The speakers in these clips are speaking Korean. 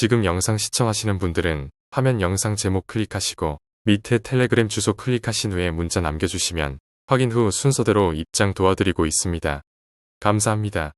지금 영상 시청하시는 분들은 화면 영상 제목 클릭하시고 밑에 텔레그램 주소 클릭하신 후에 문자 남겨주시면 확인 후 순서대로 입장 도와드리고 있습니다. 감사합니다.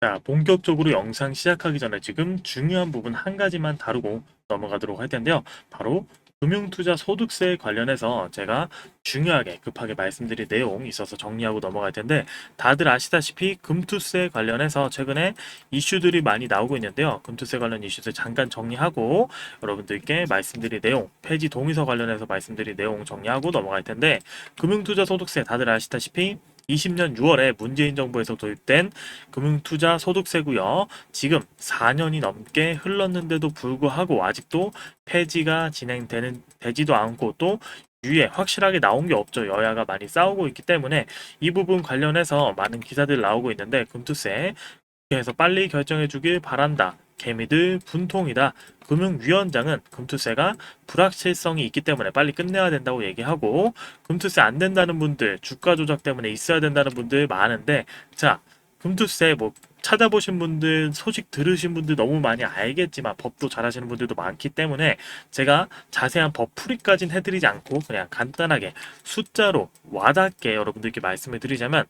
자, 본격적으로 영상 시작하기 전에 지금 중요한 부분 한 가지만 다루고 넘어가도록 할 텐데요. 바로 금융투자 소득세 관련해서 제가 중요하게 급하게 말씀드릴 내용 있어서 정리하고 넘어갈 텐데 다들 아시다시피 금투세 관련해서 최근에 이슈들이 많이 나오고 있는데요. 금투세 관련 이슈들 잠깐 정리하고 여러분들께 말씀드릴 내용, 폐지 동의서 관련해서 말씀드릴 내용 정리하고 넘어갈 텐데 금융투자 소득세 다들 아시다시피 20년 6월에 문재인 정부에서 도입된 금융투자 소득세고요. 지금 4년이 넘게 흘렀는데도 불구하고 아직도 폐지가 진행되는 되지도 않고 또 유예 확실하게 나온 게 없죠. 여야가 많이 싸우고 있기 때문에 이 부분 관련해서 많은 기사들 나오고 있는데 금투세 국회에서 빨리 결정해 주길 바란다. 개미들 분통이다. 금융위원장은 금투세가 불확실성이 있기 때문에 빨리 끝내야 된다고 얘기하고 금투세 안 된다는 분들 주가 조작 때문에 있어야 된다는 분들 많은데 자 금투세 뭐 찾아보신 분들 소식 들으신 분들 너무 많이 알겠지만 법도 잘하시는 분들도 많기 때문에 제가 자세한 법 풀이까지는 해드리지 않고 그냥 간단하게 숫자로 와닿게 여러분들께 말씀을 드리자면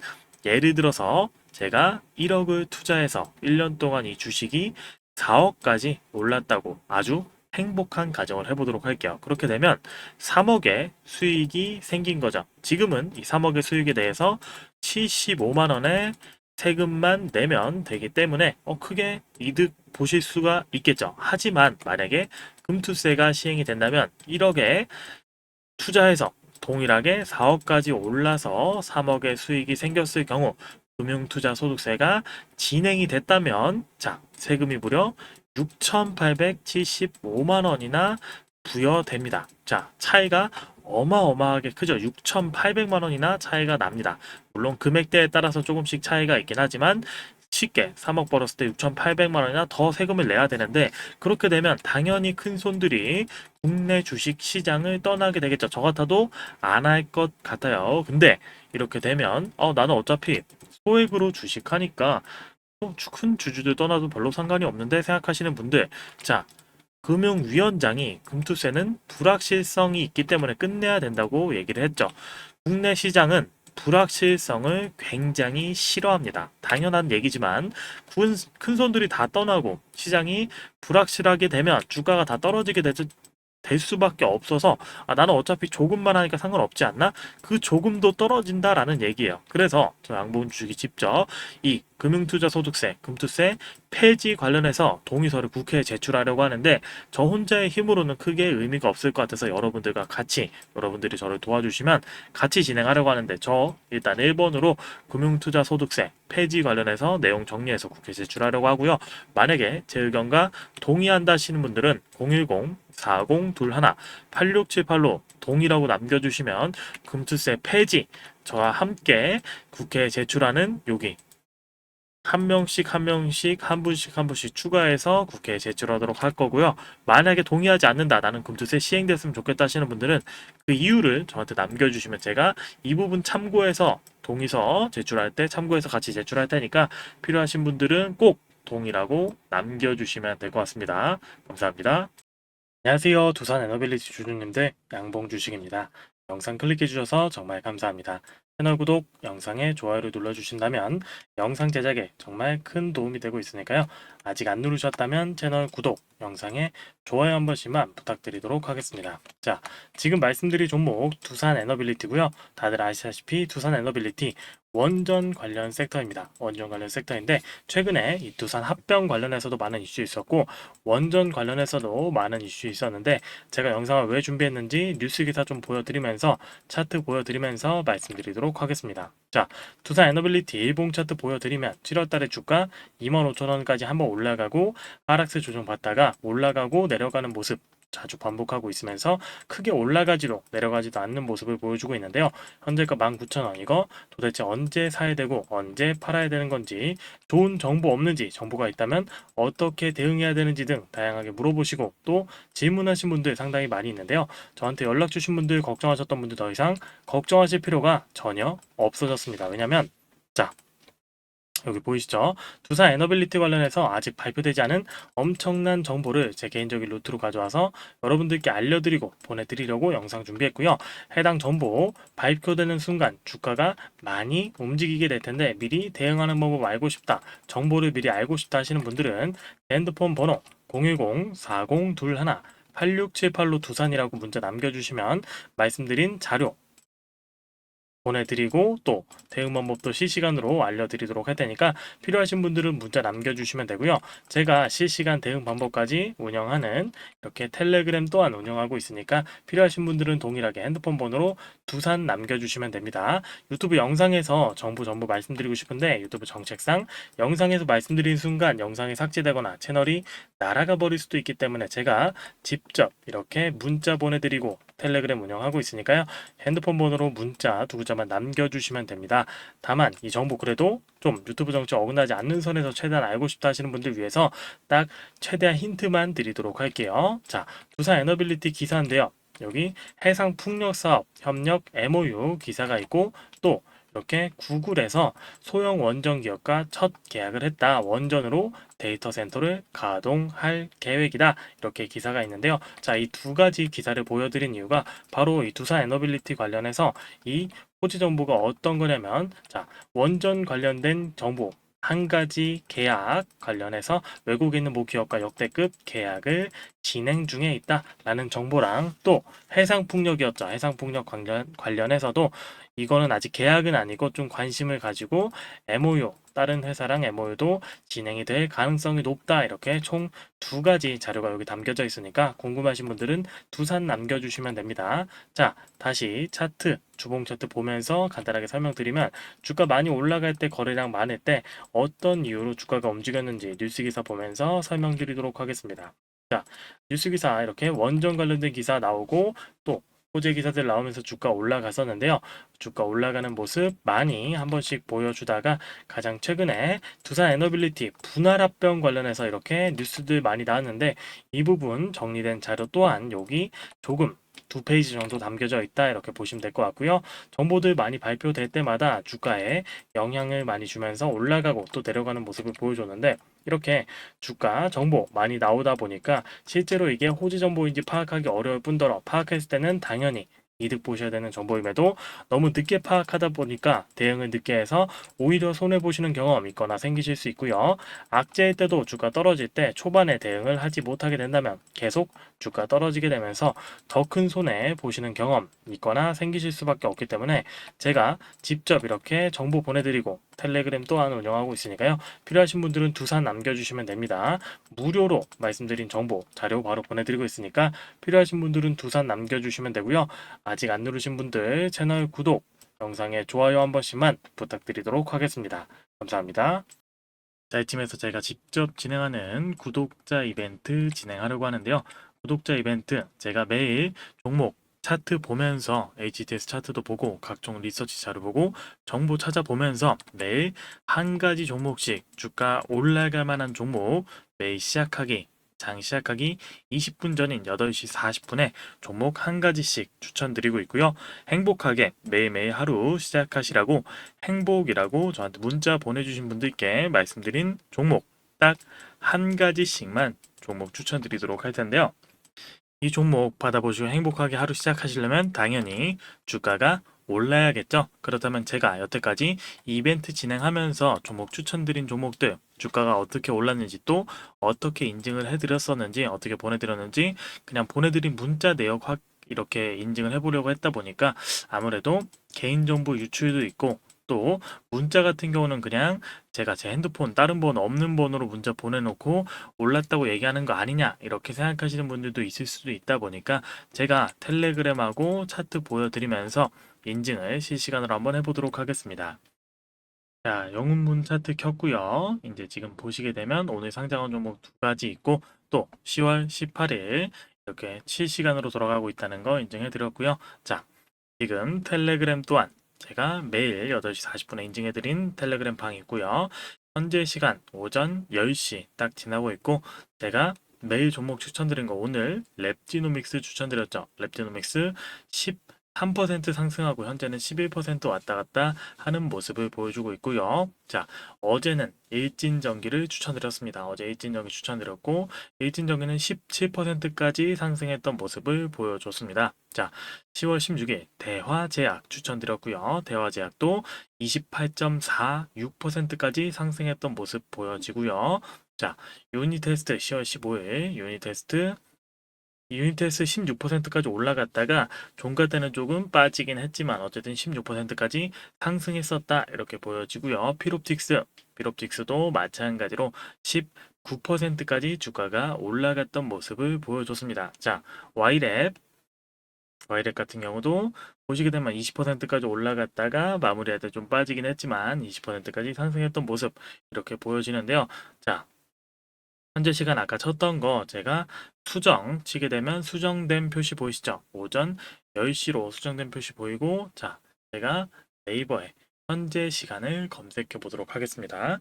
예를 들어서 제가 1억을 투자해서 1년 동안 이 주식이 4억까지 올랐다고 아주 행복한 가정을 해보도록 할게요. 그렇게 되면 3억의 수익이 생긴 거죠. 지금은 이 3억의 수익에 대해서 75만 원의 세금만 내면 되기 때문에 어, 크게 이득 보실 수가 있겠죠. 하지만 만약에 금투세가 시행이 된다면 1억에 투자해서 동일하게 4억까지 올라서 3억의 수익이 생겼을 경우 금융투자 소득세가 진행이 됐다면 자 세금이 무려 6,875만 원이나 부여됩니다. 자 차이가 어마어마하게 크죠. 6,800만 원이나 차이가 납니다. 물론 금액대에 따라서 조금씩 차이가 있긴 하지만 쉽게 3억 벌었을 때 6,800만 원이나 더 세금을 내야 되는데 그렇게 되면 당연히 큰 손들이 국내 주식 시장을 떠나게 되겠죠. 저 같아도 안 할 것 같아요. 근데 이렇게 되면 어 나는 어차피 소액으로 주식하니까 큰 주주들 떠나도 별로 상관이 없는데 생각하시는 분들 자 금융위원장이 금투세는 불확실성이 있기 때문에 끝내야 된다고 얘기를 했죠. 국내 시장은 불확실성을 굉장히 싫어합니다. 당연한 얘기지만 큰, 큰 손들이 다 떠나고 시장이 불확실하게 되면 주가가 다 떨어지게 되, 될 수밖에 없어서 아, 나는 어차피 조금만 하니까 상관없지 않나? 그 조금도 떨어진다라는 얘기예요. 그래서 저 양봉 주식이 직접 이 금융투자 소득세, 금투세 폐지 관련해서 동의서를 국회에 제출하려고 하는데 저 혼자의 힘으로는 크게 의미가 없을 것 같아서 여러분들과 같이 여러분들이 저를 도와주시면 같이 진행하려고 하는데 저 일단 1번으로 금융투자 소득세 폐지 관련해서 내용 정리해서 국회에 제출하려고 하고요. 만약에 제 의견과 동의한다 하시는 분들은 010 4021 8678로 동의라고 남겨주시면 금투세 폐지 저와 함께 국회에 제출하는 여기 한 명씩 한 명씩 한 분씩 한 분씩 추가해서 국회에 제출하도록 할 거고요. 만약에 동의하지 않는다 나는 금투세 시행됐으면 좋겠다 하시는 분들은 그 이유를 저한테 남겨주시면 제가 이 부분 참고해서 동의서 제출할 때 참고해서 같이 제출할 테니까 필요하신 분들은 꼭 동의라고 남겨주시면 될 것 같습니다. 감사합니다. 안녕하세요. 두산 에너빌리티 주주님들 양봉 주식입니다. 영상 클릭해 주셔서 정말 감사합니다. 채널 구독, 영상에 좋아요를 눌러주신다면 영상 제작에 정말 큰 도움이 되고 있으니까요. 아직 안 누르셨다면 채널 구독, 영상에 좋아요 한 번씩만 부탁드리도록 하겠습니다. 자, 지금 말씀드릴 종목 두산 에너빌리티고요. 다들 아시다시피 두산 에너빌리티 원전 관련 섹터입니다. 원전 관련 섹터인데 최근에 이 두산 합병 관련해서도 많은 이슈 있었고 원전 관련해서도 많은 이슈 있었는데 제가 영상을 왜 준비했는지 뉴스 기사 좀 보여드리면서 차트 보여드리면서 말씀드리도록 하겠습니다. 자, 두산 에너빌리티 일봉 차트 보여드리면 7월달에 주가 25,000원까지 한번 올라가고 하락세 조정 받다가 올라가고 내려가는 모습 자주 반복하고 있으면서 크게 올라가지도 내려가지도 않는 모습을 보여주고 있는데요. 현재가 19,000원 이거 도대체 언제 사야 되고 언제 팔아야 되는 건지 좋은 정보 없는지 정보가 있다면 어떻게 대응해야 되는지 등 다양하게 물어보시고 또 질문하신 분들 상당히 많이 있는데요. 저한테 연락 주신 분들 걱정하셨던 분들 더 이상 걱정하실 필요가 전혀 없어졌습니다. 왜냐면 자 여기 보이시죠? 두산 에너빌리티 관련해서 아직 발표되지 않은 엄청난 정보를 제 개인적인 루트로 가져와서 여러분들께 알려드리고 보내드리려고 영상 준비했고요. 해당 정보 발표되는 순간 주가가 많이 움직이게 될 텐데 미리 대응하는 방법 알고 싶다. 정보를 미리 알고 싶다 하시는 분들은 핸드폰 번호 010-4021-8678로 두산이라고 문자 남겨주시면 말씀드린 자료 보내드리고 또 대응 방법도 실시간으로 알려드리도록 할 테니까 필요하신 분들은 문자 남겨주시면 되고요. 제가 실시간 대응 방법까지 운영하는 이렇게 텔레그램 또한 운영하고 있으니까 필요하신 분들은 동일하게 핸드폰 번호로 두산 남겨주시면 됩니다. 유튜브 영상에서 정보 전부 말씀드리고 싶은데 유튜브 정책상 영상에서 말씀드린 순간 영상이 삭제되거나 채널이 날아가 버릴 수도 있기 때문에 제가 직접 이렇게 문자 보내드리고 텔레그램 운영하고 있으니까요. 핸드폰 번호로 문자 두 글자만 남겨주시면 됩니다. 다만 이 정보 그래도 좀 유튜브 정책 어긋나지 않는 선에서 최대한 알고 싶다 하시는 분들 위해서 딱 최대한 힌트만 드리도록 할게요. 자, 두산 에너빌리티 기사인데요. 여기 해상 풍력 사업 협력 MOU 기사가 있고 또 이렇게 구글에서 소형 원전 기업과 첫 계약을 했다. 원전으로 데이터 센터를 가동할 계획이다. 이렇게 기사가 있는데요. 자, 이 두 가지 기사를 보여드린 이유가 바로 이 두산 에너빌리티 관련해서 이 호지 정보가 어떤 거냐면 자, 원전 관련된 정보 한 가지 계약 관련해서 외국에 있는 모 기업과 역대급 계약을 진행 중에 있다라는 정보랑 또 해상풍력이었죠. 해상풍력 관련, 관련해서도 이거는 아직 계약은 아니고 좀 관심을 가지고 MOU 다른 회사랑 MOU도 진행이 될 가능성이 높다 이렇게 총 두 가지 자료가 여기 담겨져 있으니까 궁금하신 분들은 두산 남겨주시면 됩니다. 자 다시 차트 주봉 차트 보면서 간단하게 설명드리면 주가 많이 올라갈 때 거래량 많을 때 어떤 이유로 주가가 움직였는지 뉴스 기사 보면서 설명드리도록 하겠습니다. 자 뉴스 기사 이렇게 원전 관련된 기사 나오고 또 호재 기사들 나오면서 주가 올라갔었는데요. 주가 올라가는 모습 많이 한 번씩 보여주다가 가장 최근에 두산 에너빌리티 분할 합병 관련해서 이렇게 뉴스들 많이 나왔는데 이 부분 정리된 자료 또한 여기 조금 두 페이지 정도 담겨져 있다 이렇게 보시면 될 것 같고요. 정보들 많이 발표될 때마다 주가에 영향을 많이 주면서 올라가고 또 내려가는 모습을 보여줬는데 이렇게 주가 정보 많이 나오다 보니까 실제로 이게 호지 정보인지 파악하기 어려울 뿐더러 파악했을 때는 당연히 이득 보셔야 되는 정보임에도 너무 늦게 파악하다 보니까 대응을 늦게 해서 오히려 손해 보시는 경험 있거나 생기실 수 있고요. 악재일 때도 주가 떨어질 때 초반에 대응을 하지 못하게 된다면 계속 주가 떨어지게 되면서 더 큰 손해 보시는 경험 있거나 생기실 수밖에 없기 때문에 제가 직접 이렇게 정보 보내드리고 텔레그램 또한 운영하고 있으니까요. 필요하신 분들은 두산 남겨주시면 됩니다. 무료로 말씀드린 정보 자료 바로 보내드리고 있으니까 필요하신 분들은 두산 남겨주시면 되고요. 아직 안 누르신 분들 채널 구독, 영상에 좋아요 한 번씩만 부탁드리도록 하겠습니다. 감사합니다. 자, 이쯤에서 제가 직접 진행하는 구독자 이벤트 진행하려고 하는데요. 구독자 이벤트 제가 매일 종목 차트 보면서 HTS 차트도 보고 각종 리서치 자료 보고 정보 찾아보면서 매일 한 가지 종목씩 주가 올라갈 만한 종목 매일 시작하기 장 시작하기 20분 전인 8시 40분에 종목 한 가지씩 추천드리고 있고요. 행복하게 매일매일 하루 시작하시라고 행복이라고 저한테 문자 보내주신 분들께 말씀드린 종목 딱 한 가지씩만 종목 추천드리도록 할 텐데요. 이 종목 받아보시고 행복하게 하루 시작하시려면 당연히 주가가 올라야겠죠. 그렇다면 제가 여태까지 이벤트 진행하면서 종목 추천드린 종목들 주가가 어떻게 올랐는지 또 어떻게 인증을 해드렸었는지 어떻게 보내드렸는지 그냥 보내드린 문자 내역 확 이렇게 인증을 해보려고 했다 보니까 아무래도 개인정보 유출도 있고 또 문자 같은 경우는 그냥 제가 제 핸드폰 다른 번호 없는 번호로 문자 보내놓고 올랐다고 얘기하는 거 아니냐 이렇게 생각하시는 분들도 있을 수도 있다 보니까 제가 텔레그램하고 차트 보여드리면서 인증을 실시간으로 한번 해보도록 하겠습니다. 자, 영웅문 차트 켰고요. 이제 지금 보시게 되면 오늘 상장한 종목 두 가지 있고 또 10월 18일 이렇게 실시간으로 돌아가고 있다는 거 인증해 드렸고요. 자, 지금 텔레그램 또한 제가 매일 8시 40분에 인증해드린 텔레그램 방이 있고요. 현재 시간 오전 10시 딱 지나고 있고 제가 매일 종목 추천드린 거 오늘 랩지노믹스 추천드렸죠. 랩지노믹스 3% 상승하고 현재는 11% 왔다 갔다 하는 모습을 보여주고 있고요. 자, 어제는 일진전기를 추천드렸습니다. 어제 일진전기 추천드렸고 일진전기는 17%까지 상승했던 모습을 보여줬습니다. 자, 10월 16일 대화제약 추천드렸고요. 대화제약도 28.46%까지 상승했던 모습 보여지고요. 자, 유니 테스트 10월 15일 유니 테스트 유니 테스트 16%까지 올라갔다가 종가 때는 조금 빠지긴 했지만 어쨌든 16%까지 상승했었다 이렇게 보여지고요. 피롭틱스 피롭틱스도 마찬가지로 19%까지 주가가 올라갔던 모습을 보여줬습니다. 자, 와이랩 와이랩 같은 경우도 보시게 되면 20%까지 올라갔다가 마무리할 때 좀 빠지긴 했지만 20%까지 상승했던 모습 이렇게 보여지는데요. 자, 현재 시간 아까 쳤던 거 제가 수정 치게 되면 수정된 표시 보이시죠? 오전 10시로 수정된 표시 보이고 자, 제가 네이버에 현재 시간을 검색해 보도록 하겠습니다.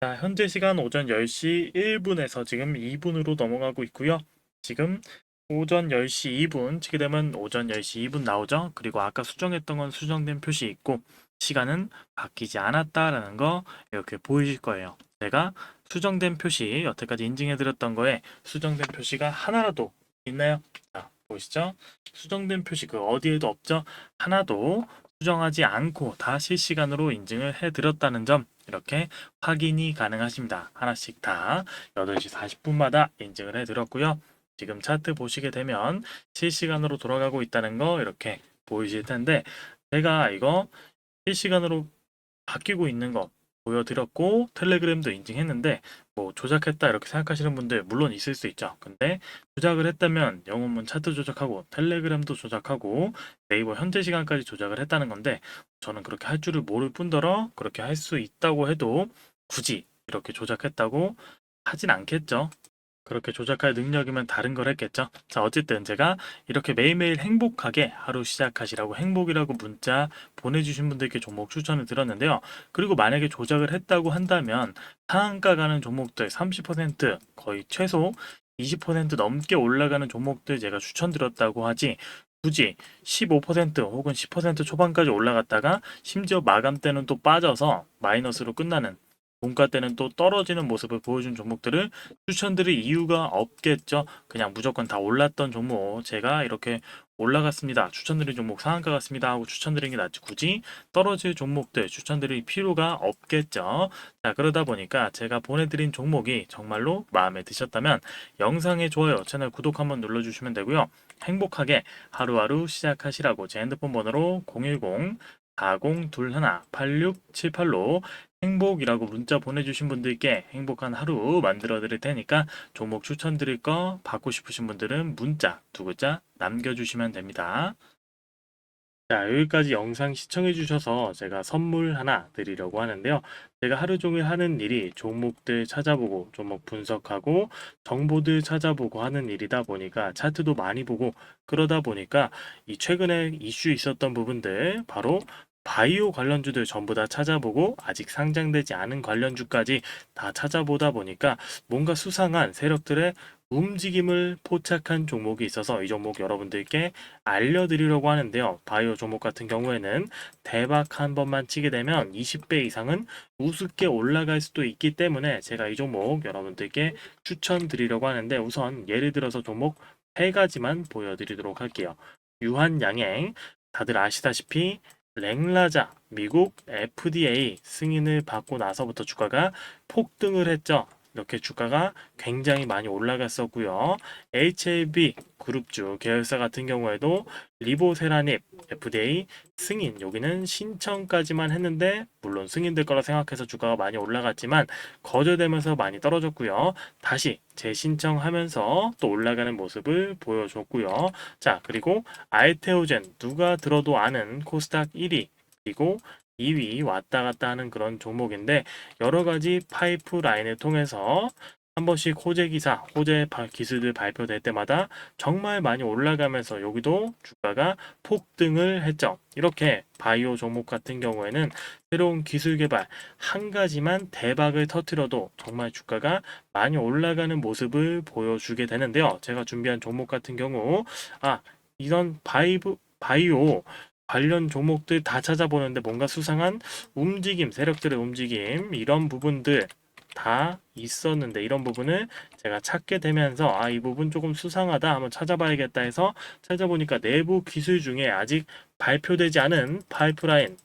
자, 현재 시간 오전 10시 1분에서 지금 2분으로 넘어가고 있고요. 지금 오전 10시 2분 치게 되면 오전 10시 2분 나오죠. 그리고 아까 수정했던 건 수정된 표시 있고 시간은 바뀌지 않았다라는 거 이렇게 보이실 거예요. 제가 수정된 표시 여태까지 인증해 드렸던 거에 수정된 표시가 하나라도 있나요? 자, 보이시죠? 수정된 표시 그 어디에도 없죠? 하나도 수정하지 않고 다 실시간으로 인증을 해 드렸다는 점 이렇게 확인이 가능하십니다. 하나씩 다 8시 40분마다 인증을 해 드렸고요. 지금 차트 보시게 되면 실시간으로 돌아가고 있다는 거 이렇게 보이실 텐데 제가 이거 실시간으로 바뀌고 있는 거 보여드렸고 텔레그램도 인증했는데 뭐 조작했다 이렇게 생각하시는 분들 물론 있을 수 있죠. 근데 조작을 했다면 영문문 차트 조작하고 텔레그램도 조작하고 네이버 현재 시간까지 조작을 했다는 건데 저는 그렇게 할 줄을 모를 뿐더러 그렇게 할 수 있다고 해도 굳이 이렇게 조작했다고 하진 않겠죠. 그렇게 조작할 능력이면 다른 걸 했겠죠. 자, 어쨌든 제가 이렇게 매일매일 행복하게 하루 시작하시라고 행복이라고 문자 보내주신 분들께 종목 추천을 드렸는데요. 그리고 만약에 조작을 했다고 한다면 상한가 가는 종목들 30% 거의 최소 20% 넘게 올라가는 종목들 제가 추천드렸다고 하지 굳이 15% 혹은 10% 초반까지 올라갔다가 심지어 마감 때는 또 빠져서 마이너스로 끝나는 종가 때는 또 떨어지는 모습을 보여준 종목들을 추천드릴 이유가 없겠죠. 그냥 무조건 다 올랐던 종목 제가 이렇게 올라갔습니다. 추천드린 종목 상한가 같습니다 하고 추천드린 게 낫지 굳이 떨어질 종목들 추천드릴 필요가 없겠죠. 자 그러다 보니까 제가 보내드린 종목이 정말로 마음에 드셨다면 영상의 좋아요 채널 구독 한번 눌러주시면 되고요. 행복하게 하루하루 시작하시라고 제 핸드폰 번호로 010 4021-8678로 행복이라고 문자 보내주신 분들께 행복한 하루 만들어 드릴 테니까 종목 추천 드릴 거 받고 싶으신 분들은 문자 두 글자 남겨주시면 됩니다. 자, 여기까지 영상 시청해 주셔서 제가 선물 하나 드리려고 하는데요. 제가 하루 종일 하는 일이 종목들 찾아보고 종목 분석하고 정보들 찾아보고 하는 일이다 보니까 차트도 많이 보고 그러다 보니까 이 최근에 이슈 있었던 부분들 바로 바이오 관련주들 전부 다 찾아보고 아직 상장되지 않은 관련주까지 다 찾아보다 보니까 뭔가 수상한 세력들의 움직임을 포착한 종목이 있어서 이 종목 여러분들께 알려드리려고 하는데요. 바이오 종목 같은 경우에는 대박 한 번만 치게 되면 20배 이상은 우습게 올라갈 수도 있기 때문에 제가 이 종목 여러분들께 추천드리려고 하는데 우선 예를 들어서 종목 세 가지만 보여드리도록 할게요. 유한양행 다들 아시다시피 랭라자 미국 FDA 승인을 받고 나서부터 주가가 폭등을 했죠. 이렇게 주가가 굉장히 많이 올라갔었고요. HLB 그룹주 계열사 같은 경우에도 리보세라닙 FDA 승인 여기는 신청까지만 했는데 물론 승인될 거라 생각해서 주가가 많이 올라갔지만 거절되면서 많이 떨어졌고요. 다시 재신청하면서 또 올라가는 모습을 보여줬고요. 자 그리고 알테오젠 누가 들어도 아는 코스닥 1위 그리고 2위 왔다 갔다 하는 그런 종목인데 여러 가지 파이프라인을 통해서 한 번씩 호재 기사, 호재 바- 기술들 발표될 때마다 정말 많이 올라가면서 여기도 주가가 폭등을 했죠. 이렇게 바이오 종목 같은 경우에는 새로운 기술 개발 한 가지만 대박을 터트려도 정말 주가가 많이 올라가는 모습을 보여주게 되는데요. 제가 준비한 종목 같은 경우 아 이런 바이브 바이오 관련 종목들 다 찾아보는데 뭔가 수상한 움직임, 세력들의 움직임 이런 부분들 다 있었는데 이런 부분을 제가 찾게 되면서 아 이 부분 조금 수상하다 한번 찾아봐야겠다 해서 찾아보니까 내부 기술 중에 아직 발표되지 않은 파이프라인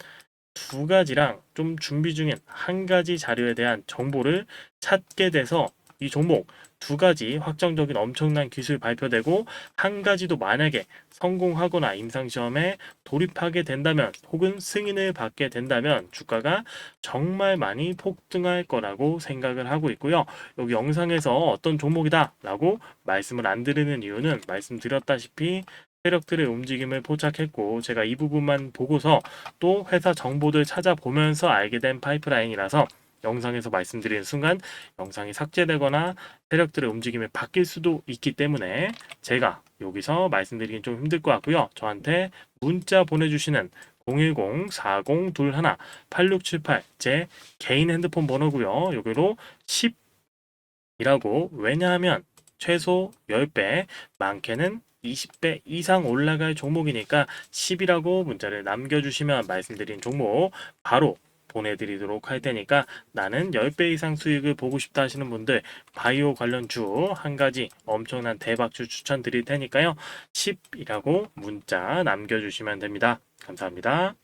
두 가지랑 좀 준비 중인 한 가지 자료에 대한 정보를 찾게 돼서 이 종목 두 가지 확정적인 엄청난 기술 발표되고 한 가지도 만약에 성공하거나 임상시험에 돌입하게 된다면 혹은 승인을 받게 된다면 주가가 정말 많이 폭등할 거라고 생각을 하고 있고요. 여기 영상에서 어떤 종목이다 라고 말씀을 안 드리는 이유는 말씀드렸다시피 세력들의 움직임을 포착했고 제가 이 부분만 보고서 또 회사 정보들 찾아보면서 알게 된 파이프라인이라서 영상에서 말씀드리는 순간 영상이 삭제되거나 세력들의 움직임이 바뀔 수도 있기 때문에 제가 여기서 말씀드리긴 좀 힘들 것 같고요. 저한테 문자 보내주시는 010-4021-8678 제 개인 핸드폰 번호고요. 여기로 10이라고 왜냐하면 최소 10배 많게는 20배 이상 올라갈 종목이니까 10이라고 문자를 남겨주시면 말씀드린 종목 바로 보내드리도록 할 테니까 나는 10배 이상 수익을 보고 싶다 하시는 분들 바이오 관련 주 한 가지 엄청난 대박주 추천드릴 테니까요. 10이라고 문자 남겨주시면 됩니다. 감사합니다.